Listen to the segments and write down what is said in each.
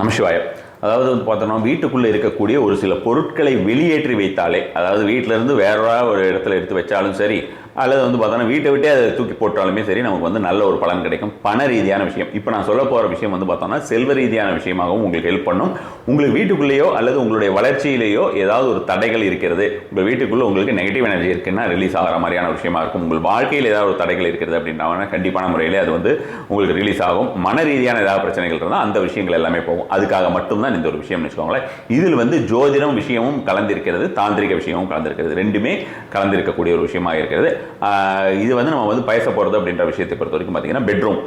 நமசிவாயம். அதாவது வந்து பார்த்தோம்னா வீட்டுக்குள்ளே இருக்கக்கூடிய ஒரு சில பொருட்களை வெளியேற்றி வைத்தாலே அதாவது வீட்டிலேருந்து வேற ஒரு இடத்துல எடுத்து வச்சாலும் சரி அல்லது வந்து பார்த்தோன்னா வீட்டை விட்டே அதை தூக்கி போட்டாலுமே சரி நமக்கு வந்து நல்ல ஒரு பலன் கிடைக்கும். பண ரீதியான விஷயம். இப்போ நான் சொல்ல போகிற விஷயம் வந்து பார்த்தோம்னா செல்வ ரீதியான விஷயமாகவும் உங்களுக்கு ஹெல்ப் பண்ணும். உங்களுக்கு வீட்டுக்குள்ளேயோ அல்லது உங்களுடைய வளர்ச்சியிலேயோ ஏதாவது ஒரு தடைகள் இருக்கிறது உங்கள் வீட்டுக்குள்ளே உங்களுக்கு நெகட்டிவ் எனர்ஜி இருக்குன்னா ரிலீஸ் ஆகிற மாதிரியான விஷயமா இருக்கும். உங்கள் வாழ்க்கையில் ஏதாவது ஒரு தடைகள் இருக்கிறது அப்படின்னா கண்டிப்பான முறையில் அது வந்து உங்களுக்கு ரிலீஸ் ஆகும். மன ரீதியான ஏதாவது பிரச்சனைகள் இருந்தால் அந்த விஷயங்கள் எல்லாமே போகும். அதுக்காக மட்டும்தான் இந்த ஒரு விஷயம்னு வச்சுக்கோங்களேன். இதில் வந்து ஜோதிடம் விஷயமும் கலந்திருக்கிறது தாந்திரிக விஷயமும் கலந்திருக்கிறது. ரெண்டுமே கலந்திருக்கக்கூடிய ஒரு விஷயமாக இருக்கிறது. இது வந்து நம்ம வந்து பேச போகிறது அப்படின்ற விஷயத்தை பொறுத்த வரைக்கும் பார்த்தீங்கன்னா பெட்ரூம்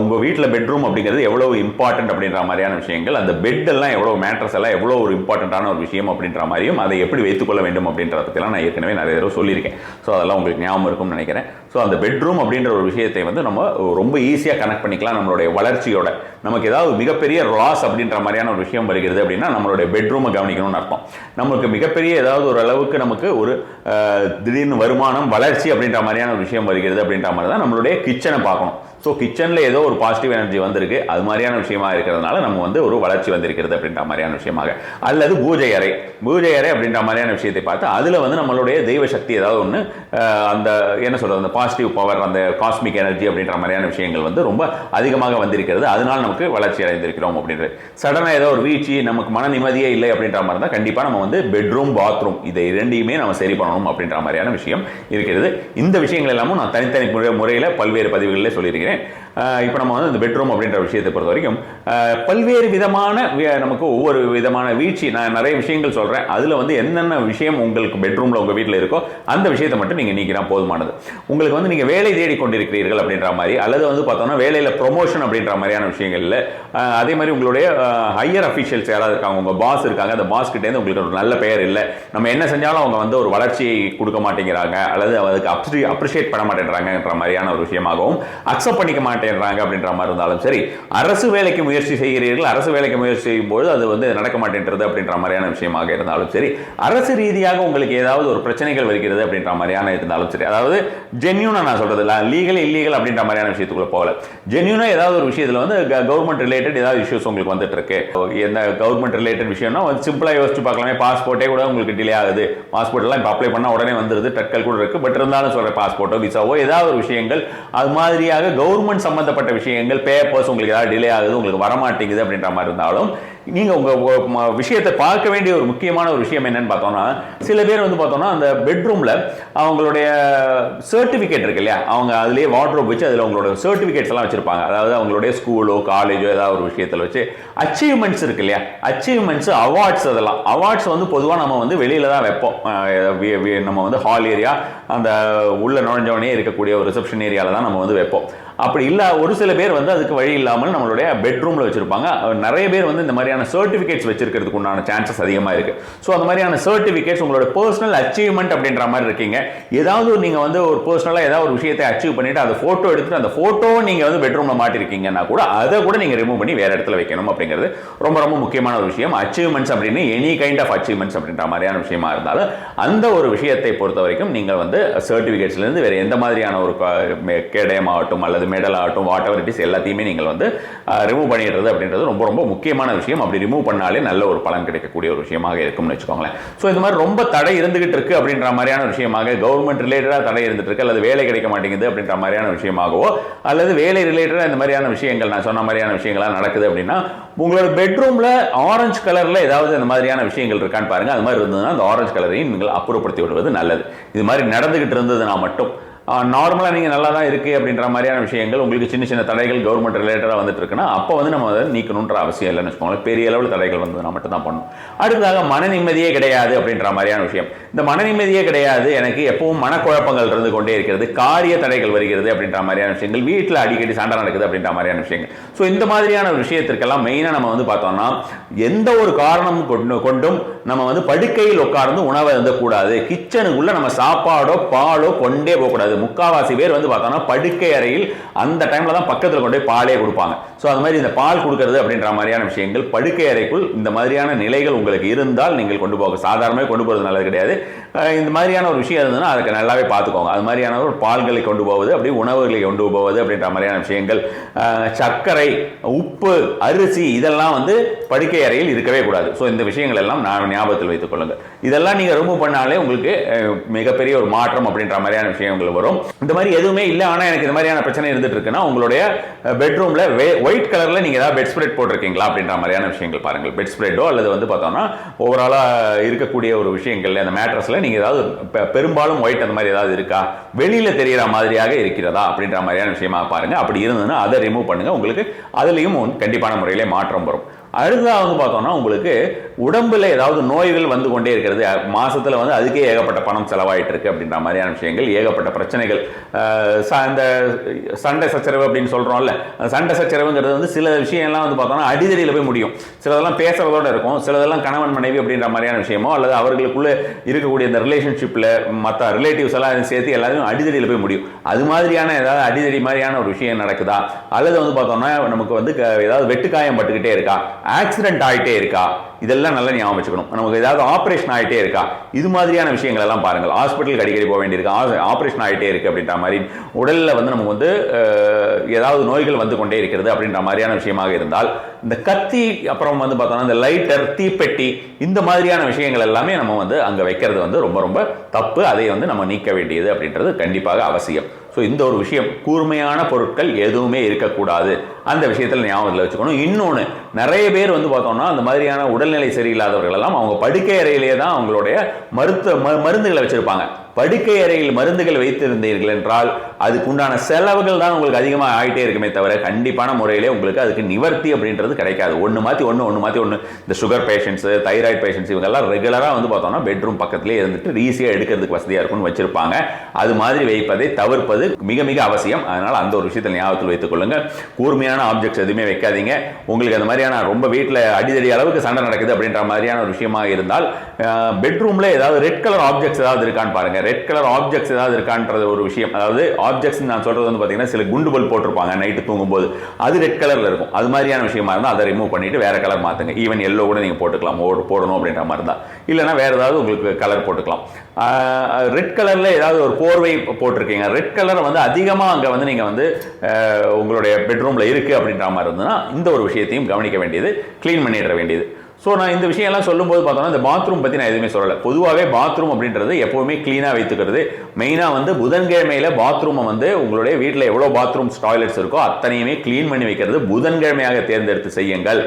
உங்கள் வீட்டில் பெட்ரூம் அப்படிங்கிறது எவ்வளோ இம்பார்ட்டன்ட் அப்படின்ற மாதிரியான விஷயங்கள் அந்த பெட் எல்லாம் எவ்வளோ மேட்ரஸ் எல்லாம் எவ்வளோ ஒரு இம்பார்ட்டண்ட்டான ஒரு விஷயம் அப்படின்ற மாதிரியும் அதை எப்படி வைத்துக்கொள்ள வேண்டும் அப்படின்றத பற்றிலாம் நான் ஏற்கனவே நிறைய தடவை சொல்லியிருக்கேன். ஸோ அதெல்லாம் உங்களுக்கு ஞாபகம் இருக்கும்னு நினைக்கிறேன். ஸோ அந்த பெட்ரூம் அப்படின்ற ஒரு விஷயத்தை வந்து நம்ம ரொம்ப ஈஸியாக கனெக்ட் பண்ணிக்கலாம் நம்மளுடைய வளர்ச்சியோட. நமக்கு ஏதாவது மிகப்பெரிய ராஸ் அப்படின்ற மாதிரியான ஒரு விஷயம் வருகிறது அப்படின்னா நம்மளுடைய பெட்ரூமை கவனிக்கணும்னு அர்த்தம். நமக்கு மிகப்பெரிய ஏதாவது ஒரு அளவுக்கு நமக்கு ஒரு திடீர்னு வருமானம் வளர்ச்சி அப்படின்ற மாதிரியான ஒரு விஷயம் வருகிறது அப்படின்ற மாதிரி தான் நம்மளுடைய கிச்சனை பார்க்கணும். ஸோ கிச்சனில் ஏதோ ஒரு பாசிட்டிவ் எனர்ஜி வந்திருக்கு. அது மாதிரியான விஷயமா இருக்கிறதுனால நம்ம வந்து ஒரு வளர்ச்சி வந்திருக்கிறது அப்படின்ற மாதிரியான விஷயமாக. அல்லது பூஜை அறை. பூஜை அறை அப்படின்ற மாதிரியான விஷயத்தை பார்த்து அதில் வந்து நம்மளுடைய தெய்வ சக்தி ஏதாவது ஒன்று அந்த என்ன சொல்கிறது அந்த பாசிட்டிவ் பவர் அந்த காஸ்மிக் எனர்ஜி அப்படின்ற மாதிரியான விஷயங்கள் வந்து ரொம்ப அதிகமாக வந்திருக்கிறது. அதனால நமக்கு வளர்ச்சி அடைந்திருக்கிறோம் அப்படின்றது. சடனாக ஏதோ ஒரு வீழ்ச்சி நமக்கு மன நிம்மதியே இல்லை அப்படின்ற மாதிரி தான் கண்டிப்பாக நம்ம வந்து பெட்ரூம் பாத்ரூம் இதை இரண்டையுமே நம்ம சரி பண்ணணும் அப்படின்ற மாதிரியான விஷயம் இருக்கிறது. இந்த விஷயங்கள் எல்லாமும் நான் தனித்தனி முறையில் பல்வேறு பதிவுகளில் சொல்லியிருக்கிறேன். இப்போ நம்ம வந்து இந்த பெட்ரூம் அப்படின்ற விஷயத்தை பொறுத்த வரைக்கும் பல்வேறு விதமான நமக்கு ஒவ்வொரு விதமான வீழ்ச்சி நான் நிறைய விஷயங்கள் சொல்கிறேன் அதில் வந்து என்னென்ன விஷயம் உங்களுக்கு பெட்ரூமில் உங்கள் வீட்டில் இருக்கோ அந்த விஷயத்தை மட்டும் நீங்கள் நீக்கினா போதுமானது. உங்களுக்கு வந்து நீங்கள் வேலை தேடி கொண்டிருக்கிறீர்கள் அப்படின்ற மாதிரி அல்லது வந்து பார்த்தோம்னா வேலையில் ப்ரொமோஷன் அப்படின்ற மாதிரியான விஷயங்களில் அதே மாதிரி உங்களுடைய ஹையர் அஃபிஷியல்ஸ் யாராவது இருக்காங்க உங்கள் பாஸ் இருக்காங்க அந்த பாஸ் கிட்டேருந்து உங்களுக்கு ஒரு நல்ல பெயர் இல்லை. நம்ம என்ன செஞ்சாலும் அவங்க வந்து ஒரு வளர்ச்சியை கொடுக்க மாட்டேங்கிறாங்க அல்லது அதுக்கு அப்ரி அப்ரிஷியேட் பண்ண மாட்டேங்கிறாங்கன்ற மாதிரியான ஒரு விஷயமாகவும் அக்செப்ட் பண்ணிக்க மாட்டேங்கிறாங்க அப்படின்ற மாதிரி இருந்தாலும் சரி அரசு வேலைக்கு முயற்சி செய்கிறீர்கள் அரசு வேலைக்கு முயற்சி செய்யும் பொழுது அது வந்து நடக்க மாட்டேன்றது அப்படின்ற மாதிரியான விஷயமாக இருந்தாலும் சரி அரசு ரீதியாக உங்களுக்கு ஏதாவது ஒரு பிரச்சனைகள் வருகிறது அப்படின்ற மாதிரியான இருந்தாலும் சரி அதாவது ஜென்யூனா நான் சொல்றது இல்லை லீகல் இல்லீகல் அப்படின்ற மாதிரியான விஷயத்துக்குள்ள போகல. ஜென்யூனா ஏதாவது ஒரு விஷயத்துல வந்து கவர்மெண்ட் ரிலேட்டட் ஏதாவது இஷ்யூஸ் உங்களுக்கு வந்துட்டு இருக்கு எந்த கவர்மெண்ட் ரிலேட்டட் விஷயம்னா வந்து சிம்பிளா யோசிச்சு பார்க்கலாமே பாஸ்போர்ட்டே கூட உங்களுக்கு டிலே ஆகுது. பாஸ்போர்ட் எல்லாம் இப்போ அப்ளை பண்ணால் உடனே வந்துருது தட்கல் கூட இருக்கு. பட் இருந்தாலும் சொல்ற பாஸ்போர்ட்டோ விசாவோ ஏதாவது ஒரு விஷயங்கள் அது மாதிரியாக கவர்மெண்ட் சம்பந்தப்பட்ட விஷயங்கள் பேப்பர்ஸ் உங்களுக்கு ஏதாவது டிலே ஆகுது உங்களுக்கு வரமாட்டேங்குது அப்படின்ற மாதிரி இருந்தாலும் நீங்கள் உங்கள் விஷயத்தை பார்க்க வேண்டிய ஒரு முக்கியமான ஒரு விஷயம் என்னன்னு பார்த்தோம்னா சில பேர் வந்து பார்த்தோம்னா அந்த பெட்ரூமில் அவங்களுடைய சர்டிஃபிகேட் இருக்கு இல்லையா? அவங்க அதுலேயே வாட்ரோப் வச்சு அதில் அவங்களோட சர்டிஃபிகேட்ஸ் எல்லாம் வச்சுருப்பாங்க. அதாவது அவங்களுடைய ஸ்கூலோ காலேஜோ ஏதாவது ஒரு விஷயத்தில் வச்சு அச்சீவ்மெண்ட்ஸ் இருக்கு இல்லையா? அச்சீவ்மெண்ட்ஸ் அவார்ட்ஸ் அதெல்லாம். அவார்ட்ஸ் வந்து பொதுவாக நம்ம வந்து வெளியில் தான் வைப்போம். நம்ம வந்து ஹால் ஏரியா அந்த உள்ள நுழைஞ்சவனே இருக்கக்கூடிய ஒரு ரிசப்ஷன் ஏரியாவில் தான் நம்ம வந்து வைப்போம். அப்படி இல்லை ஒரு சில பேர் வந்து அதுக்கு வழி இல்லாமல் நம்மளுடைய பெட்ரூமில் வச்சுருப்பாங்க. நிறைய பேர் வந்து இந்த மாதிரி மாதிரியான சர்டிஃபிகேட்ஸ் வச்சிருக்கிறதுக்கு உண்டான சான்சஸ் அதிகமாக இருக்கு. ஸோ அந்த மாதிரியான சர்டிஃபிகேட்ஸ் உங்களோட பர்சனல் அச்சீவ்மெண்ட் அப்படின்ற மாதிரி இருக்கீங்க. ஏதாவது ஒரு வந்து ஒரு பர்சனலாக ஏதாவது ஒரு விஷயத்தை அச்சீவ் பண்ணிட்டு அந்த ஃபோட்டோ எடுத்துட்டு அந்த ஃபோட்டோ நீங்கள் வந்து பெட்ரூமில் மாட்டிருக்கீங்கன்னா கூட அதை கூட நீங்கள் ரிமூவ் பண்ணி வேறு இடத்துல வைக்கணும் அப்படிங்கிறது ரொம்ப ரொம்ப முக்கியமான ஒரு விஷயம். அச்சீவ்மெண்ட்ஸ் அப்படின்னு எனி கைண்ட் ஆஃப் அச்சீவ்மெண்ட்ஸ் அப்படின்ற மாதிரியான விஷயமா இருந்தாலும் அந்த ஒரு விஷயத்தை பொறுத்த வரைக்கும் நீங்கள் வந்து சர்டிஃபிகேட்ஸ்லேருந்து வேறு எந்த மாதிரியான ஒரு க- கேடயம் ஆகட்டும் அல்லது மெடல் ஆகட்டும் வாட் எவர் இட் இஸ் எல்லாத்தையுமே நீங்கள் வந்து ரிமூவ் பண்ணிடுறது அப்படின்றது ரொம்ப ரொம்ப முக்கியமான விஷயம். அப்படி ரிமூவ் பண்ணாலே நல்ல ஒரு பலன் கிடைக்கக்கூடிய ஒரு விஷயமாக இருக்கும்னு வச்சுக்கோங்களேன். ஸோ இந்த மாதிரி ரொம்ப தடை இருந்துகிட்டு இருக்கு அப்படின்ற மாதிரியான விஷயமாக கவர்மெண்ட் ரிலேட்டடாக தடை இருந்துட்டு இருக்கு அல்லது வேலை கிடைக்க மாட்டேங்குது அப்படின்ற மாதிரியான விஷயமாகவோ அல்லது வேலை ரிலேட்டடாக இந்த மாதிரியான விஷயங்கள் நான் சொன்ன மாதிரியான விஷயங்கள்லாம் நடக்குது அப்படின்னா உங்களோட பெட்ரூம்ல ஆரஞ்சு கலர்ல ஏதாவது இந்த மாதிரியான விஷயங்கள் இருக்கான்னு பாருங்க. அது மாதிரி இருந்ததுன்னா அந்த ஆரஞ்சு கலரையும் நீங்கள் அப்புறப்படுத்தி விடுவது நல்லது. இது மாதிரி நடந்துகிட்டு இருந்ததுன்னா மட்டும் நார்மலாக நீங்கள் நல்லா தான் இருக்குது அப்படின்ற மாதிரியான விஷயங்கள் உங்களுக்கு சின்ன சின்ன தடைகள் கவர்மெண்ட் ரிலேட்டடாக வந்துட்டு இருக்குன்னா அப்போ வந்து நம்ம அதை நீக்கணுன்ற அவசியம் இல்லைன்னு வச்சுக்கோங்களேன். பெரிய அளவில் தடைகள் வந்ததுன்னா மட்டும் தான் பண்ணணும். அடுத்ததாக மன நிம்மதியே கிடையாது அப்படின்ற மாதிரியான விஷயம். இந்த மன நிம்மதியே கிடையாது எனக்கு எப்பவும் மனக்குழப்பங்கள் இருந்து கொண்டே இருக்கிறது காரிய தடைகள் வருகிறது அப்படின்ற மாதிரியான விஷயங்கள் வீட்டில் அடிக்கடி சண்டை நடக்குது அப்படின்ற மாதிரியான விஷயங்கள். ஸோ இந்த மாதிரியான விஷயத்திற்கெல்லாம் மெயினாக நம்ம வந்து பார்த்தோம்னா எந்த ஒரு காரணம் கொண்டு கொண்டும் நம்ம வந்து படுக்கையில் உட்கார்ந்து உணவை இருந்தக்கூடாது கிச்சனுக்குள்ளே நம்ம சாப்பாடோ பாலோ கொண்டே போகக்கூடாது. முக்காவாசி பேர் வந்து பார்த்தோம்னா படுக்கை அறையில் அந்த டைமில் தான் பக்கத்தில் கொண்டு போய் பாலே கொடுப்பாங்க. ஸோ அது மாதிரி இந்த பால் கொடுக்கறது அப்படின்ற மாதிரியான விஷயங்கள் படுக்கை அறைக்குள் இந்த மாதிரியான நிலைகள் உங்களுக்கு இருந்தால் நீங்கள் கொண்டு போக சாதாரணமாக கொண்டு போகிறது நல்லது கிடையாது. இந்த மாதிரியான ஒரு விஷயம் இருந்ததுன்னா அதுக்கு நல்லாவே பார்த்துக்கோங்க. அது மாதிரியான ஒரு பால்களை கொண்டு போவது அப்படி உணவுகளை கொண்டு போவது அப்படின்ற மாதிரியான விஷயங்கள். சர்க்கரை உப்பு அரிசி இதெல்லாம் வந்து படுக்கை அறையில் இருக்கவே கூடாது. ஸோ இந்த விஷயங்கள் எல்லாம் நான் ஞாபகத்தில் வைத்துக் கொள்ளுங்கள். இதெல்லாம் நீங்கள் ரிமூவ் பண்ணாலே உங்களுக்கு மிகப்பெரிய ஒரு மாற்றம் அப்படின்ற மாதிரியான விஷயங்கள் வரும். இந்த மாதிரி எதுவுமே இல்லை. ஆனால் எனக்கு இந்த மாதிரியான பிரச்சனை இருந்துட்டு இருக்குன்னா உங்களுடைய பெட்ரூமில் ஒயிட் கலரில் நீங்கள் ஏதாவது பெட் ஸ்ப்ரெட் போட்டிருக்கீங்களா அப்படின்ற மாதிரியான விஷயங்கள் பாருங்கள். பெட் ஸ்ப்ரெட்டோ அல்லது வந்து பார்த்தோம்னா ஓவராலாக இருக்கக்கூடிய ஒரு விஷயங்கள் அந்த மேட்ரஸில் நீங்கள் ஏதாவது பெரும்பாலும் ஒயிட் அந்த மாதிரி ஏதாவது இருக்கா? வெளியில் தெரிகிற மாதிரியாக இருக்கிறதா அப்படின்ற மாதிரியான விஷயமா பாருங்கள் அப்படி இருந்ததுன்னா அதை ரிமூவ் பண்ணுங்கள் உங்களுக்கு அதுலேயும் கண்டிப்பான முறையிலே மாற்றம் வரும். அடுத்ததாக பார்த்தோம்னா உங்களுக்கு உடம்புல ஏதாவது நோய்கள் வந்து கொண்டே இருக்கிறது. அஹ் மாசத்துல வந்து அதுக்கே ஏகப்பட்ட பணம் செலவாயிட்டு இருக்கு அப்படின்ற மாதிரியான விஷயங்கள் ஏகப்பட்ட பிரச்சனைகள். ச- அந்த சண்டை சச்சரவு அப்படின்னு சொல்றோம்ல அந்த சண்டை சச்சரவுங்கிறது வந்து சில விஷயம்லாம் வந்து பார்த்தோம்னா அடிதடியில் போய் முடியும். சிலதெல்லாம் பேசுறதோட இருக்கும். சிலதெல்லாம் கணவன் மனைவி அப்படின்ற மாதிரியான விஷயமோ அல்லது அவர்களுக்குள்ள இருக்கக்கூடிய இந்த ரிலேஷன்ஷிப்பில் மற்ற ரிலேட்டிவ்ஸ் எல்லாம் சேர்த்து எல்லாரும் அடிதடியில் போய் முடியும். அது மாதிரியான ஏதாவது அடிதடி மாதிரியான ஒரு விஷயம் நடக்குதா? அல்லது வந்து பார்த்தோம்னா நமக்கு வந்து க- ஏதாவது வெட்டுக்காயம் பட்டுக்கிட்டே இருக்கா? ஆக்சிடென்ட் ஆகிட்டே இருக்கா? இதெல்லாம் நல்லா ஞாபகம் வச்சுக்கணும். நமக்கு ஏதாவது ஆப்ரேஷன் ஆகிட்டே இருக்கா? இது மாதிரியான விஷயங்கள் எல்லாம் பாருங்கள் ஹாஸ்பிட்டலுக்கு அடிக்கடி போக வேண்டியிருக்கு. ஆப்ரேஷன் ஆகிட்டே இருக்கு அப்படின்ற மாதிரி உடலில் வந்து நமக்கு வந்து ஏதாவது நோய்கள் வந்து கொண்டே இருக்கிறது அப்படின்ற மாதிரியான விஷயமாக இருந்தால் இந்த கத்தி அப்புறம் வந்து பார்த்தோம்னா இந்த லைட்டர் தீப்பெட்டி இந்த மாதிரியான விஷயங்கள் எல்லாமே நம்ம வந்து அங்கே வைக்கிறது வந்து ரொம்ப ரொம்ப தப்பு. அதை வந்து நம்ம நீக்க வேண்டியது அப்படின்றது கண்டிப்பாக அவசியம். ஸோ இந்த ஒரு விஷயம் கூர்மையான பொருட்கள் எதுவுமே இருக்கக்கூடாது. அந்த விஷயத்தில் ஞாபகத்தில் வச்சுக்கணும். இன்னொன்று நிறைய பேர் வந்து பார்த்தோம்னா அந்த மாதிரியான உடல்நிலை சரியில்லாதவர்கள் எல்லாம் அவங்க படுக்கை அறையிலேயே தான் அவங்களுடைய மருத்துவ ம- மருந்துகளை வச்சிருப்பாங்க. படுக்கை அறையில் மருந்துகள் வைத்திருந்தீர்கள் என்றால் அதுக்குண்டான செலவுகள் தான் உங்களுக்கு அதிகமாக ஆகிட்டே இருக்குமே தவிர கண்டிப்பான முறையிலே உங்களுக்கு அதுக்கு நிவர்த்தி அப்படின்றது கிடைக்காது. ஒன்று மாற்றி ஒன்று ஒன்று மாற்றி ஒன்று இந்த சுகர் பேஷண்ட்ஸு தைராய்டு பேஷண்ட்ஸ் இவங்கெல்லாம் ரெகுலராக வந்து பார்த்தோம்னா பெட்ரூம் பக்கத்துலேயே இருந்துட்டு ஈஸியாக எடுக்கிறதுக்கு வசதியாக இருக்கும்னு வச்சிருப்பாங்க. அது மாதிரி வைப்பதை தவிர்ப்பது மிக மிக அவசியம். அதனால் அந்த ஒரு விஷயத்தில் ஞாபகத்தில் வைத்துக் கொள்ளுங்கள். கூர்மையான ஆப்ஜெக்ட்ஸ் எதுவுமே வைக்காதீங்க. உங்களுக்கு அந்த மாதிரியான ரொம்ப வீட்டில் அடிதடி அளவுக்கு சண்டை நடக்குது அப்படின்ற மாதிரியான ஒரு விஷயமாக இருந்தால் பெட்ரூமில் ஏதாவது ரெட் கலர் ஆப்ஜெக்ட்ஸ் ஏதாவது இருக்கான்னு பாருங்கள் ரெட் கலர் ஆப்ஜெக்ட்ஸ் ஏதாவது இருக்கான்றது ஒரு விஷயம். அதாவது ஆப்ஜெக்ட்ஸ் நான் சொல்றது வந்து பார்த்தீங்கன்னா சில குண்டு பல் போட்டிருப்பாங்க நைட்டு தூங்கும்போது. அது ரெட் கலரில் இருக்கும். அது மாதிரியான விஷயமா இருந்தால் அதை ரிமூவ் பண்ணிட்டு வேற கலர் மாற்றுங்க ஈவன் எல்லோ கூட நீங்கள் போட்டுக்கலாம். ஓ- போடணும் அப்படின்ற மாதிரி இருந்தால் இல்லைன்னா வேற ஏதாவது உங்களுக்கு கலர் போட்டுக்கலாம். ரெட் கலரில் ஏதாவது ஒரு போர்வை போட்டிருக்கீங்க. ரெட் கலரை வந்து அதிகமாக அங்கே வந்து நீங்கள் வந்து உங்களுடைய பெட்ரூமில் இருக்குது அப்படின்ற மாதிரி இருந்ததுன்னா இந்த ஒரு விஷயத்தையும் கவனிக்க வேண்டியது க்ளீன் பண்ணிட வேண்டியது. ஸோ நான் இந்த விஷயம்லாம் சொல்லும்போது பார்த்தோம்னா இந்த பாத்ரூம் பற்றி நான் எதுவுமே சொல்லலை. பொதுவாகவே பாத்ரூம் அப்படின்றது எப்போவுமே க்ளீனாக வைத்துக்கிறது. மெயினாக வந்து புதன்கிழமையில் பாத்ரூமை வந்து உங்களுடைய வீட்டில் எவ்வளோ பாத்ரூம்ஸ் டாய்லெட்ஸ் இருக்கோ அத்தனையுமே க்ளீன் பண்ணி வைக்கிறது புதன்கிழமையாக தேர்ந்தெடுத்து செய்யுங்கள்.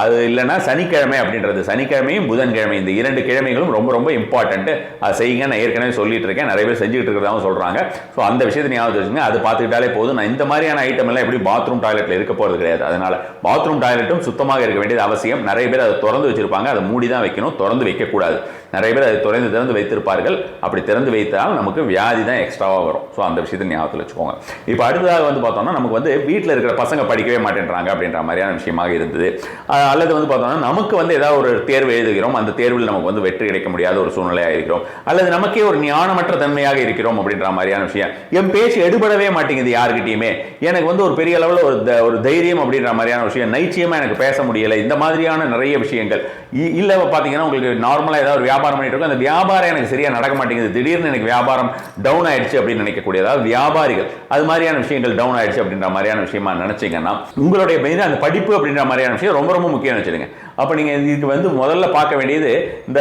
அது இல்லைனா சனிக்கிழமை அப்படின்றது. சனிக்கிழமையும் புதன்கிழமை இந்த இரண்டு கிழமைகளும் ரொம்ப ரொம்ப இம்பார்ட்டன்ட்டு அதை செய்யுங்க நான் ஏற்கனவே சொல்லிட்டு இருக்கேன். நிறைய பேர் செஞ்சுக்கிட்டு இருக்கிறதாவும் சொல்கிறாங்க ஸோ அந்த விஷயத்தை ஞாபகம் வச்சுங்க அது பார்த்துக்கிட்டாலே போதும். நான் இந்த மாதிரியான ஐட்டம் எல்லாம் எப்படி பாத்ரூம் டாய்லெட்டில் இருக்க போகிறது கிடையாது. அதனால் பாத்ரூம் டாய்லெட்டும் சுத்தமாக இருக்க வேண்டியது அவசியம். நிறைய பேர் அதை திறந்து வச்சிருப்பாங்க. அதை மூடி தான் வைக்கணும். திறந்து வைக்கக்கூடாது. நிறைய பேர் அதை திறந்து திறந்து வைத்திருப்பார்கள். அப்படி திறந்து வைத்தால் நமக்கு வியாதி தான் எக்ஸ்ட்ராவாக வரும். ஸோ அந்த விஷயத்தை ஞாபகத்தில் வச்சுக்கோங்க. இப்போ அடுத்ததாக வந்து பார்த்தோம்னா நமக்கு வந்து வீட்டில் இருக்கிற பசங்க படிக்கவே மாட்டேன்றாங்க அப்படின்ற மாதிரியான விஷயமாக இருந்தது. அல்லது வந்து பார்த்தோம்னா நமக்கு வந்து ஏதாவது ஒரு தேர்வு எழுதுகிறோம். அந்த தேர்வில் நமக்கு வந்து வெற்றி கிடைக்க முடியாத ஒரு சூழ்நிலையாக இருக்கிறோம். அல்லது நமக்கே ஒரு ஞானமற்ற தன்மையாக இருக்கிறோம் அப்படின்ற மாதிரியான விஷயம். என் பேச்சு எடுபடவே மாட்டேங்குது யாருக்கிட்டையுமே எனக்கு வந்து ஒரு பெரிய அளவில் ஒரு ஒரு தைரியம் அப்படின்ற மாதிரியான விஷயம். நைச்சியமாக எனக்கு பேச முடியலை. இந்த மாதிரியான நிறைய விஷயங்கள். இ- பார்த்தீங்கன்னா உங்களுக்கு நார்மலாக ஏதாவது ஒரு வியாபாரம் பண்ணிட்டு இருக்கோம். அந்த வியாபாரம் எனக்கு சரியா நடக்க மாட்டேங்குது. திடீர்னு எனக்கு வியாபாரம் டவுன் ஆயிடுச்சு அப்படின்னு நினைக்கக்கூடிய அதாவது வியாபாரிகள் அது மாதிரியான விஷயங்கள் டவுன் ஆயிடுச்சு அப்படின்ற மாதிரியான விஷயமா நினைச்சீங்கன்னா உங்களுடைய மெயின் அந்த படிப்பு அப்படின்ற மாதிரியான விஷயம் ரொம்ப ரொம்ப முக்கியம் வச்சுருங்க அப்போ நீங்கள் இதுக்கு வந்து முதல்ல பார்க்க வேண்டியது இந்த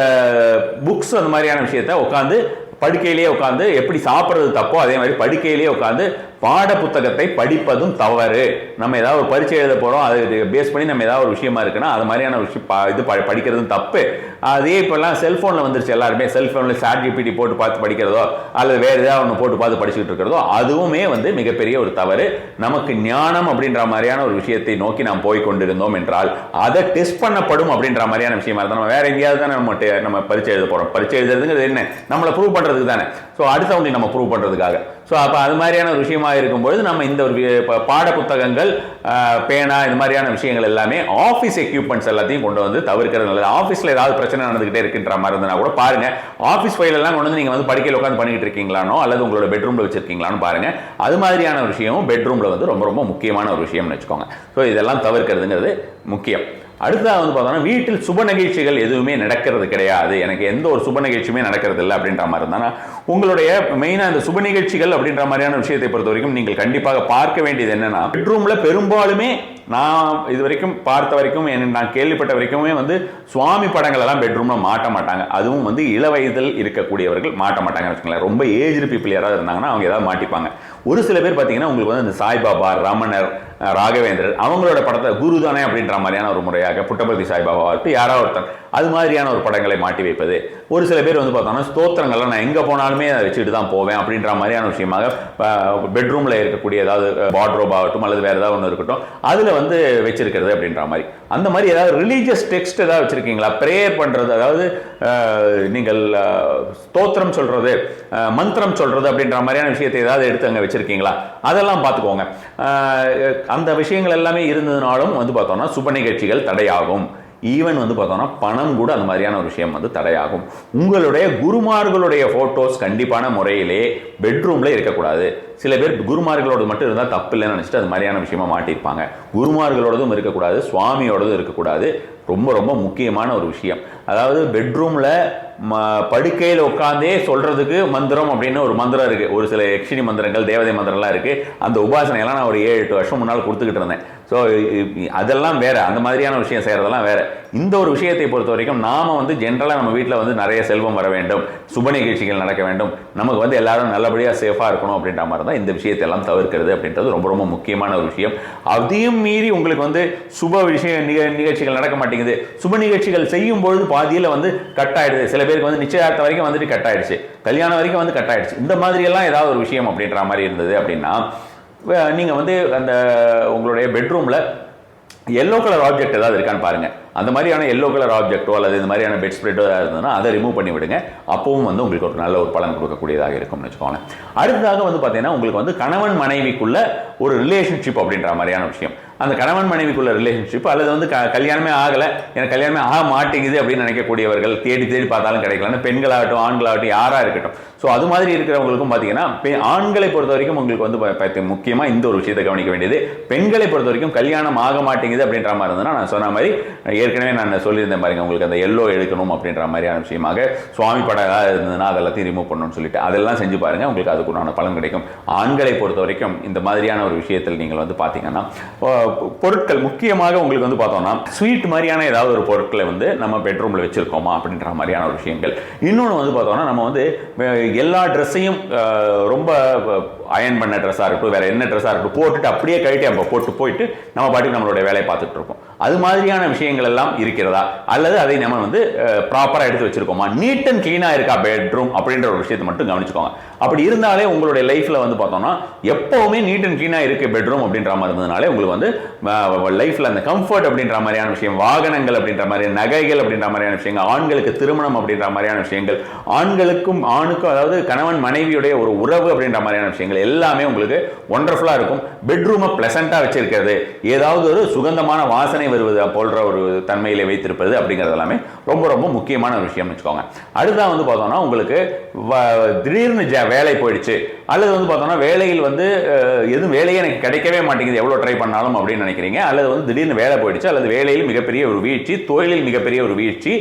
புக்ஸ் அந்த மாதிரியான விஷயத்த உட்காந்து படுக்கையிலேயே உட்காந்து எப்படி சாப்பிட்றது தப்போ அதே மாதிரி படுக்கையிலேயே உட்காந்து பாட புத்தகத்தை படிப்பதும் தவறு. நம்ம ஏதாவது ஒரு பரீட்சை எழுத போகிறோம் அதை பேஸ் பண்ணி நம்ம ஏதாவது ஒரு விஷயமா இருக்குன்னா அது மாதிரியான விஷயம் இது ப- படிக்கிறதும் தப்பு. அதே இப்போல்லாம் செல்ஃபோனில் வந்துருச்சு எல்லாருமே. செல்ஃபோனில் சாட் ஜிபிடி போட்டு பார்த்து படிக்கிறதோ அல்லது வேறு ஏதாவது ஒன்று போட்டு பார்த்து படிச்சுட்டு இருக்கிறதோ அதுவுமே வந்து மிகப்பெரிய ஒரு தவறு. நமக்கு ஞானம் அப்படின்ற மாதிரியான ஒரு விஷயத்தை நோக்கி நாம் போய் கொண்டிருந்தோம் என்றால் அதை டெஸ்ட் பண்ணப்படும் அப்படின்ற மாதிரியான விஷயமா இருந்தால் நம்ம வேற எங்கேயாவது தானே நம்ம டெ- நம்ம பரீட்சை எழுத போகிறோம் பரீட்சை எழுதுறதுங்கிறது என்ன? நம்மளை ப்ரூவ் பண்ணுறதுக்கு தானே. ஸோ அடுத்தவங்களை நம்ம ப்ரூவ் பண்ணுறதுக்காக ஸோ அப்போ அது மாதிரியான ஒரு விஷயமாக இருக்கும்பொழுது நம்ம இந்த ஒரு பாட புத்தகங்கள் பேனா இந்த மாதிரியான விஷயங்கள் எல்லாமே ஆஃபீஸ் எக்யூப்மெண்ட்ஸ் எல்லாத்தையும் கொண்டு வந்து தவிர்க்கிறது நல்லது. ஆஃபீஸில் ஏதாவது பிரச்சனை நடந்துகிட்டே இருக்குன்ற மாதிரி இருந்தால் கூட பாருங்கள் ஆஃபீஸ் ஃபைல் எல்லாம் கொண்டு வந்து நீங்கள் வந்து படுக்கையில் உட்காந்து பண்ணிக்கிட்டு இருக்கீங்களானோ அல்லது உங்களோட பெட்ரூமில் வச்சிருக்கீங்களான்னு பாருங்கள் அது மாதிரியான விஷயமும் பெட்ரூமில் வந்து ரொம்ப ரொம்ப முக்கியமான ஒரு விஷயம்னு வச்சுக்கோங்க. ஸோ இதெல்லாம் தவிர்க்கிறதுங்கிறது முக்கியம். அடுத்ததாக வந்து பார்த்தோம்னா வீட்டில் சுப நிகழ்ச்சிகள் எதுவுமே நடக்கிறது கிடையாது. எனக்கு எந்த ஒரு சுப நிகழ்ச்சியுமே நடக்கிறது இல்லை அப்படின்ற மாதிரி இருந்தானா உங்களுடைய மெயினாக இந்த சுப நிகழ்ச்சிகள் அப்படின்ற மாதிரியான விஷயத்தை பொறுத்த வரைக்கும் நீங்கள் கண்டிப்பாக பார்க்க வேண்டியது என்னன்னா பெட்ரூமில் பெரும்பாலுமே நான் இது வரைக்கும் பார்த்த வரைக்கும் நான் கேள்விப்பட்ட வரைக்குமே வந்து சுவாமி படங்கள் எல்லாம் பெட்ரூம்ல மாட்ட மாட்டாங்க. அதுவும் வந்து இள வயதில் இருக்கக்கூடியவர்கள் மாட்ட மாட்டாங்கன்னு வச்சுக்கோங்களேன். ரொம்ப ஏஜ்டு பீப்புள் யாராவது இருந்தாங்கன்னா அவங்க ஏதாவது மாட்டிப்பாங்க. ஒரு சில பேர் பார்த்தீங்கன்னா உங்களுக்கு வந்து இந்த சாய்பாபா ரமணர் ராகவேந்திரர் அவங்களோட படத்தை குரு தானே அப்படின்ற மாதிரியான ஒரு முறையாக புட்டபதி சாய்பாபா ஆகட்டும் யாராவது ஒருத்தர். அது மாதிரியான ஒரு படங்களை மாட்டி வைப்பது. ஒரு சில பேர் வந்து பார்த்தோம்னா ஸ்தோத்திரங்கள்லாம் நான் எங்கே போனாலுமே அதை வச்சுட்டு தான் போவேன் அப்படின்ற மாதிரியான விஷயமாக பெட்ரூமில் இருக்கக்கூடிய ஏதாவது வார்ட்ரோப் ஆகட்டும் அல்லது வேறு ஏதாவது ஒன்று இருக்கட்டும் அதில் வந்து வச்சிருக்கிறது அப்படின்ற மாதிரி. அந்த மாதிரி ஏதாவது ரிலீஜியஸ் டெக்ஸ்ட் ஏதாவது வச்சுருக்கீங்களா? ப்ரேயர் பண்ணுறது அதாவது நீங்கள் ஸ்தோத்திரம் சொல்கிறது மந்திரம் சொல்கிறது அப்படின்ற மாதிரியான விஷயத்தை ஏதாவது எடுத்து அங்கே வச்சு வச்சுருக்கீங்களா? அதெல்லாம் பார்த்துக்கோங்க. அந்த விஷயங்கள் எல்லாமே இருந்ததுனாலும் வந்து பார்த்தோம்னா சுப நிகழ்ச்சிகள் தடையாகும். ஈவன் வந்து பார்த்தோம்னா பணம் கூட அந்த மாதிரியான ஒரு விஷயம் வந்து தடையாகும். உங்களுடைய குருமார்களுடைய ஃபோட்டோஸ் கண்டிப்பான முறையிலே பெட்ரூமில் இருக்கக்கூடாது. சில பேர் குருமார்களோடது மட்டும் இருந்தால் தப்பு இல்லைன்னு நினச்சிட்டு அது மாதிரியான விஷயமா மாட்டியிருப்பாங்க. குருமார்களோடதும் இருக்கக்கூடாது சுவாமியோடதும் இருக்கக்கூடாது. ரொம்ப ரொம்ப முக்கியமான ஒரு விஷயம். அதாவது பெட்ரூமில் ம படுக்கையில் உட்காந்தே சொல்கிறதுக்கு மந்திரம் அப்படின்னு ஒரு மந்திரம் இருக்குது ஒரு சில யக்ஷினி மந்திரங்கள் தேவதை மந்திரம்லாம் இருக்குது அந்த உபாசனையெல்லாம் நான் ஒரு ஏழு எட்டு வருஷம் முன்னால் கொடுத்துக்கிட்டு இருந்தேன். ஸோ அதெல்லாம் வேறு. அந்த மாதிரியான விஷயம் செய்கிறதெல்லாம் வேறு. இந்த ஒரு விஷயத்தை பொறுத்த வரைக்கும் நாம் வந்து ஜென்ரலாக நம்ம வீட்டில் வந்து நிறைய செல்வம் வர வேண்டும். சுப நிகழ்ச்சிகள் நடக்க வேண்டும். நமக்கு வந்து எல்லாரும் நல்லபடியாக சேஃபாக இருக்கணும் அப்படின்ற மாதிரி தான் இந்த விஷயத்தை எல்லாம் தவிர்க்கிறது அப்படின்றது ரொம்ப ரொம்ப முக்கியமான ஒரு விஷயம். அதையும் மீறி உங்களுக்கு வந்து சுப விஷய நிக நிகழ்ச்சிகள் நடக்க மாட்டேங்குது. சுப நிகழ்ச்சிகள் செய்யும் பொழுது பாதியில் வந்து கட் ஆயிடுது. சில பேருக்கு வந்து நிச்சயதார்த்த வரைக்கும் வந்துட்டு கட் ஆயிடுச்சு. கல்யாணம் வரைக்கும் வந்து கட் ஆயிடுச்சு. இந்த மாதிரியெல்லாம் ஏதாவது ஒரு விஷயம் அப்படின்ற மாதிரி இருந்தது அப்படின்னா நீங்கள் வந்து அந்த உங்களுடைய பெட்ரூமில் எல்லோ கலர் ஆப்ஜெக்ட் ஏதாவது இருக்கான்னு பாருங்கள் அந்த மாதிரியான எல்லோ கலர் ஆப்ஜெக்ட்டோ அல்லது இந்த மாதிரியான பெட் ஸ்ப்ரெட்டோ ஏதாவது இருந்ததுன்னா அதை ரிமூவ் பண்ணி விடுங்க அப்பவும் வந்து உங்களுக்கு ஒரு நல்ல ஒரு பலன் கொடுக்கக்கூடியதாக இருக்கும்னு வச்சுக்கோங்க அடுத்ததாக வந்து பார்த்தீங்கன்னா உங்களுக்கு வந்து கணவன் மனைவிக்குள்ள ஒரு ரிலேஷன்ஷிப் அப்படின்ற மாதிரியான விஷயம். அந்த கணவன் மனைவிக்குள்ள ரிலேஷன்ஷிப் அல்லது வந்து க கல்யாணமே ஆகலை எனக்கு கல்யாணமே ஆக மாட்டேங்குது அப்படின்னு நினைக்கக்கூடியவர்கள் தேடி தேடி பார்த்தாலும் கிடைக்கலன்னு பெண்களாகட்டும் ஆண்களாகட்டும் யாராக இருக்கட்டும். ஸோ அது மாதிரி இருக்கிறவங்களுக்கும் பார்த்தீங்கன்னா பெ- ஆண்களை பொறுத்த வரைக்கும் உங்களுக்கு வந்து ப- ப- முக்கியமாக இந்த ஒரு விஷயத்தை கவனிக்க வேண்டியது. பெண்களை பொறுத்த வரைக்கும் கல்யாணம் ஆக மாட்டேங்குது அப்படின்ற மாதிரி இருந்ததுன்னா நான் சொன்ன மாதிரி ஏற்கனவே நான் சொல்லியிருந்தேன் பாருங்க உங்களுக்கு அந்த எல்லோ எடுக்கணும் அப்படின்ற மாதிரியான விஷயமாக சுவாமி படம் ஏதாவது இருந்ததுன்னா அதெல்லாத்தையும் ரிமூவ் பண்ணணும்னு சொல்லிட்டு அதெல்லாம் செஞ்சு பாருங்கள் உங்களுக்கு அதுக்குண்டான பலன் கிடைக்கும். ஆண்களை பொறுத்த வரைக்கும் இந்த மாதிரியான ஒரு விஷயத்தில் நீங்கள் வந்து பார்த்தீங்கன்னா பொருட்கள் முக்கியமாக உங்களுக்கு வந்து பார்த்தோம்னா ஸ்வீட் மாதிரியான ஏதாவது ஒரு பொருட்களை வந்து நம்ம பெட்ரூமில் வச்சுருக்கோமா அப்படின்ற மாதிரியான ஒரு விஷயங்கள். இன்னொன்று வந்து பார்த்தோம்னா நம்ம வந்து எல்லா ட்ரெஸ்ஸையும் ரொம்ப அயன் பண்ண ட்ரெஸ்ஸாக இருக்கட்டும் வேற என்ன ட்ரெஸ்ஸாக இருக்கட்டும் போட்டுட்டு அப்படியே கழட்டி நம்ம போட்டு போயிட்டு நம்ம பாட்டுக்கு நம்மளுடைய வேலையை பார்த்துட்டு இருக்கோம் அது மாதிரியான விஷயங்கள் எல்லாம் இருக்கிறதா? அல்லது அதை நம்ம வந்து ப்ராப்பராக எடுத்து வச்சுருக்கோமா? நீட் அண்ட் க்ளீனாக இருக்கா பெட்ரூம் அப்படின்ற ஒரு விஷயத்தை மட்டும் கவனிச்சுக்கோங்க. அப்படி இருந்தாலே உங்களுடைய லைஃப்பில் வந்து பார்த்தோம்னா எப்போவுமே நீட் அண்ட் க்ளீனாக இருக்க பெட்ரூம் அப்படின்ற மாதிரி இருந்ததுனாலே உங்களுக்கு வந்து லைஃப்பில் அந்த கம்ஃபர்ட் அப்படின்ற மாதிரியான விஷயம் வாகனங்கள் அப்படின்ற மாதிரி நகைகள் அப்படின்ற மாதிரியான விஷயங்கள் ஆண்களுக்கு திருமணம் அப்படின்ற மாதிரியான விஷயங்கள் ஆண்களுக்கும் ஆணுக்கும் அதாவது கணவன் மனைவியுடைய ஒரு உறவு அப்படின்ற மாதிரியான விஷயங்கள் எல்லாமே உங்களுக்கு ஒண்டர்ஃபுல்லாக இருக்கும். பெட்ரூமை ப்ளசண்ட்டாக வச்சிருக்கிறது. ஏதாவது ஒரு சுகந்தமான வாசனை வருவது போன்ற ஒரு தன்மையில் வைத்திருப்பது அப்படிங்கிறது எல்லாமே ரொம்ப ரொம்ப முக்கியமான ஒரு விஷயம் வச்சுக்கோங்க. அடுத்தா வந்து பார்த்தோம்னா உங்களுக்கு வ- திடீர்னு ஜ வேலை போயிடுச்சு. அல்லது வந்து பார்த்தோம்னா வேலையில் வந்து எதுவும் வேலையே எனக்கு கிடைக்கவே மாட்டேங்குது எவ்வளோ ட்ரை பண்ணாலும் அப்படின்னு நினைக்கிறீங்க. அல்லது வந்து திடீர்னு வேலை போயிடுச்சு அல்லது வேலையில் மிகப்பெரிய ஒரு வீழ்ச்சி தொழிலில் மிகப்பெரிய ஒரு வீழ்ச்சி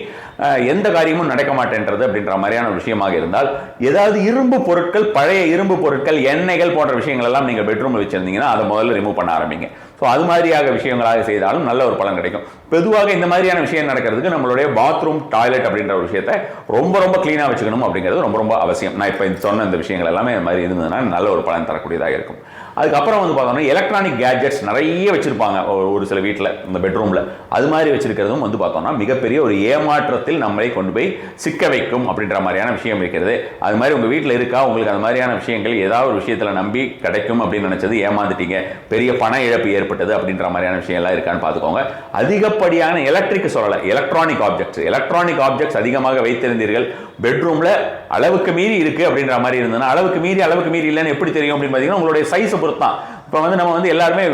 எந்த காரியமும் நடக்க மாட்டேன்றது அப்படின்ற மாதிரியான ஒரு விஷயமாக இருந்தால் ஏதாவது இரும்பு பொருட்கள் பழைய இரும்பு பொருட்கள் எண்ணெய்கள் போன்ற விஷயங்கள் எல்லாம் நீங்கள் பெட்ரூமில் வச்சிருந்தீங்கன்னா அதை முதல்ல ரிமூவ் பண்ண ஆரம்பிங்க. ஸோ அது மாதிரியாக விஷயங்களாக செய்தாலும் நல்ல ஒரு பலன் கிடைக்கும். பொதுவாக இந்த மாதிரியான விஷயம் நடக்கிறதுக்கு நம்மளுடைய பாத்ரூம் டாய்லெட் அப்படின்ற ஒரு விஷயத்தை ரொம்ப ரொம்ப க்ளீனாக வச்சுக்கணும் அப்படிங்கிறது ரொம்ப ரொம்ப அவசியம். நான் இப்போ சொன்ன இந்த விஷயங்கள் எல்லாமே இந்த மாதிரி இருந்ததுன்னா நல்ல ஒரு பலன் தரக்கூடியதாக இருக்கும். அதுக்கப்புறம் வந்து பார்த்தோம்னா எலக்ட்ரானிக் கேஜெட்ஸ் நிறைய வச்சிருப்பாங்க. ஒரு- ஒரு சில வீட்டில் இந்த பெட்ரூமில் அது மாதிரி வச்சிருக்கிறதும் வந்து பார்த்தோம்னா மிகப்பெரிய ஒரு ஏமாற்றத்தில் நம்மளை கொண்டு போய் சிக்க வைக்கும் அப்படின்ற மாதிரியான விஷயம் இருக்கிறது. அது மாதிரி உங்கள் வீட்டில் இருக்கா? உங்களுக்கு அந்த மாதிரியான விஷயங்கள் ஏதாவது ஒரு விஷயத்தில் நம்பி கிடைக்கும் அப்படின்னு நினச்சது ஏமாந்துட்டீங்க. பெரிய பண இழப்பு ஏற்பட்டது அப்படின்ற மாதிரியான விஷயம்லாம் இருக்கான்னு பார்த்துக்கோங்க. அதிகப்படியான எலக்ட்ரிக் சொல்லலை எலக்ட்ரானிக் ஆப்ஜெக்ட்ஸ் எலக்ட்ரானிக் ஆப்ஜெக்ட்ஸ் அதிகமாக வைத்திருந்தீர்கள். பெட்ரூமில் அளவுக்கு மீறி இருக்கு அப்படின்ற மாதிரி இருந்ததுன்னா அளவுக்கு மீறி அளவுக்கு மீறி இல்லைன்னு எப்படி தெரியும் அப்படின்னு பார்த்தீங்கன்னா உங்களுடைய சைஸை பொறுத்தான் இப்போ வந்து நம்ம வந்து எல்லாருமே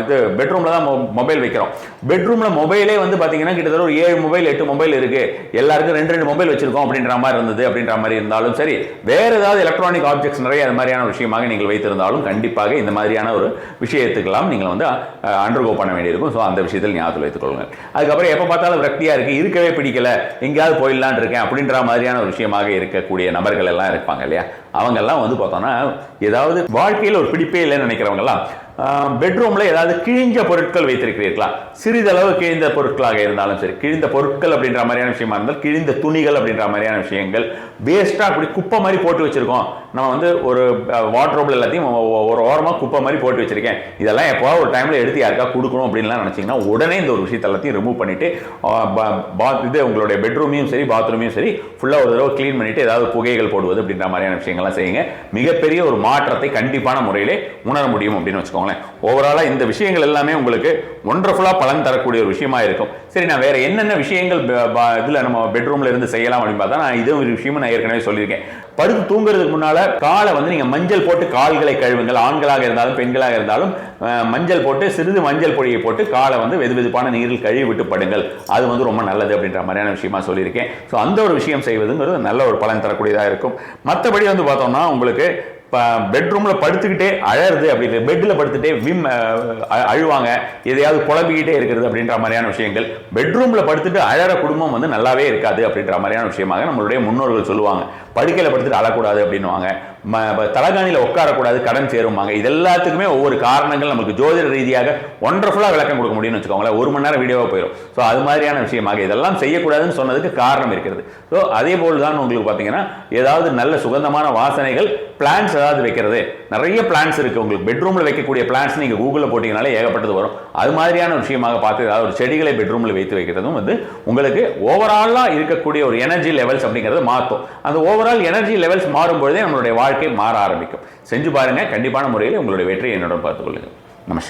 இது பெட்ரூமில் தான் மொபைல் வைக்கிறோம். பெட்ரூமில் மொபைலே வந்து பார்த்தீங்கன்னா கிட்டத்தட்ட ஒரு ஏழு மொபைல் எட்டு மொபைல் இருக்கு. எல்லாருக்கும் ரெண்டு ரெண்டு மொபைல் வச்சிருக்கோம் அப்படின்ற மாதிரி இருந்தது அப்படின்ற மாதிரி இருந்தாலும் சரி வேறு ஏதாவது எலக்ட்ரானிக் ஆப்ஜெக்ட்ஸ் நிறைய அது மாதிரியான விஷயமாக நீங்கள் வைத்திருந்தாலும் கண்டிப்பாக இந்த மாதிரியான ஒரு விஷயத்துக்கெல்லாம் நீங்கள் வந்து அண்டர்கோ பண்ண வேண்டியிருக்கும். ஸோ அந்த விஷயத்தில் ஞாபகத்தில் வைத்துக்கொள்ளுங்கள். அதுக்கப்புறம் எப்போ பார்த்தாலும் விரக்தியாக இருக்கு. இருக்கவே பிடிக்கல. எங்கேயாவது போயிடலான் இருக்கேன் அப்படின்ற மாதிரியான ஒரு விஷயமாக இருக்கக்கூடிய நபர்கள் எல்லாம் இருப்பாங்க இல்லையா? அவங்கெல்லாம் வந்து பார்த்தோன்னா ஏதாவது வாழ்க்கையில் ஒரு பிடிப்பே இல்லைன்னு நினைக்கிறவங்கலாம் பெட்ரூமில் ஏதாவது கிழிஞ்ச பொருட்கள் வைத்திருக்கிறீர்களா? சிறிதளவு கிழிந்த பொருட்களாக இருந்தாலும் சரி கிழிந்த பொருட்கள் அப்படின்ற மாதிரியான விஷயமா இருந்தால் கிழிந்த துணிகள் அப்படின்ற மாதிரியான விஷயங்கள் வேஸ்ட்டாக அப்படி குப்பை மாதிரி போட்டு வச்சுருக்கோம். நம்ம வந்து ஒரு வாட்ரோப்பில் எல்லாத்தையும் ஒரு ஓரமாக குப்பை மாதிரி போட்டு வச்சுருக்கேன். இதெல்லாம் எப்போ ஒரு டைமில் எடுத்து யாருக்கா கொடுக்கணும் அப்படின்லாம் நினச்சிங்கன்னா உடனே இந்த ஒரு விஷயத்தை எல்லாத்தையும் ரிமூவ் பண்ணிட்டு பா- பாத் இது உங்களுடைய பெட்ரூமையும் சரி பாத்ரூமையும் சரி ஃபுல்லாக ஒரு தடவை க்ளீன் பண்ணிவிட்டு ஏதாவது புகைகள் போடுவது அப்படின்ற மாதிரியான விஷயங்கள்லாம் செய்யுங்க. மிகப்பெரிய ஒரு மாற்றத்தை கண்டிப்பான முறையிலே உணர முடியும் அப்படின்னு வச்சுக்கோங்க. வச்சுக்கோங்களேன். ஓவராலாக இந்த விஷயங்கள் எல்லாமே உங்களுக்கு ஒண்டர்ஃபுல்லாக பலன் தரக்கூடிய ஒரு விஷயமா இருக்கும். சரி நான் வேற என்னென்ன விஷயங்கள் இதில் நம்ம பெட்ரூமில் இருந்து செய்யலாம் அப்படின்னு பார்த்தா நான் இது ஒரு விஷயமும் நான் ஏற்கனவே சொல்லியிருக்கேன். படுத்து தூங்குறதுக்கு முன்னால் காலை வந்து நீங்கள் மஞ்சள் போட்டு கால்களை கழுவுங்கள். ஆண்களாக இருந்தாலும் பெண்களாக இருந்தாலும் மஞ்சள் போட்டு சிறிது மஞ்சள் பொடியை போட்டு காலை வந்து வெது வெதுப்பான நீரில் கழுவி விட்டு படுங்கள். அது வந்து ரொம்ப நல்லது அப்படின்ற மாதிரியான விஷயமா சொல்லியிருக்கேன். ஸோ அந்த ஒரு விஷயம் செய்வதுங்கிறது நல்ல ஒரு பலன் தரக்கூடியதாக இருக்கும். மற்றபடி வந்து பார்த்தோம்னா உங்களுக்கு பெட்ரூமில் படுத்துக்கிட்டே அழறது அப்படி பெட்டில் படுத்துட்டே விம் அழுவாங்க எதையாவது புலம்பிக்கிட்டே இருக்கிறது அப்படின்ற மாதிரியான விஷயங்கள். பெட்ரூமில் படுத்துட்டு அழற குடும்பம் வந்து நல்லாவே இருக்காது அப்படின்ற மாதிரியான விஷயமாக நம்மளுடைய முன்னோர்கள் சொல்லுவாங்க. படுக்கையில் படுத்துட்டு அழக்கூடாது அப்படின்னுவாங்க. ம தலகாணியில் உட்காரக்கூடாது கடன் சேருவாங்க இது எல்லாத்துக்குமே ஒவ்வொரு காரணங்கள் நமக்கு ஜோதிட ரீதியாக ஒண்டர்ஃபுல்லாக விளக்கம் கொடுக்க முடியும்னு வச்சுக்கோங்களேன். ஒரு மணி நேரம் வீடியோவாக போயிடும் ஸோ அது மாதிரியான விஷயமாக இதெல்லாம் செய்யக்கூடாதுன்னு சொன்னதுக்கு காரணம் இருக்கிறது. ஸோ அதே போல் தான் உங்களுக்கு பார்த்தீங்கன்னா ஏதாவது நல்ல சுகந்தமான வாசனைகள் பிளான்ஸ் ஏதாவது வைக்கிறது. நிறைய பிளான்ஸ் இருக்குது உங்களுக்கு பெட்ரூமில் வைக்கக்கூடிய பிளான்ஸ் நீங்கள் கூகுளில் போட்டிங்கனாலே ஏகப்பட்டது வரும். அது மாதிரியான விஷயமாக பார்த்து ஏதாவது ஒரு செடிகளை பெட்ரூமில் வைத்து வைக்கிறதும் வந்து உங்களுக்கு ஓவராலாக இருக்கக்கூடிய ஒரு எனர்ஜி லெவல்ஸ் அப்படிங்கிறது மாற்றும் அந்த ஓவரால் எனர்ஜி லெவல்ஸ் மாறும்பொழுதே நம்மளுடைய வாழ்க்கை மாற ஆரம்பிக்கும். செஞ்சு பாருங்க. கண்டிப்பான முறையில் உங்களுடைய வெற்றியை என்னுடன் பார்த்துக்கொள்ளுங்கள் நம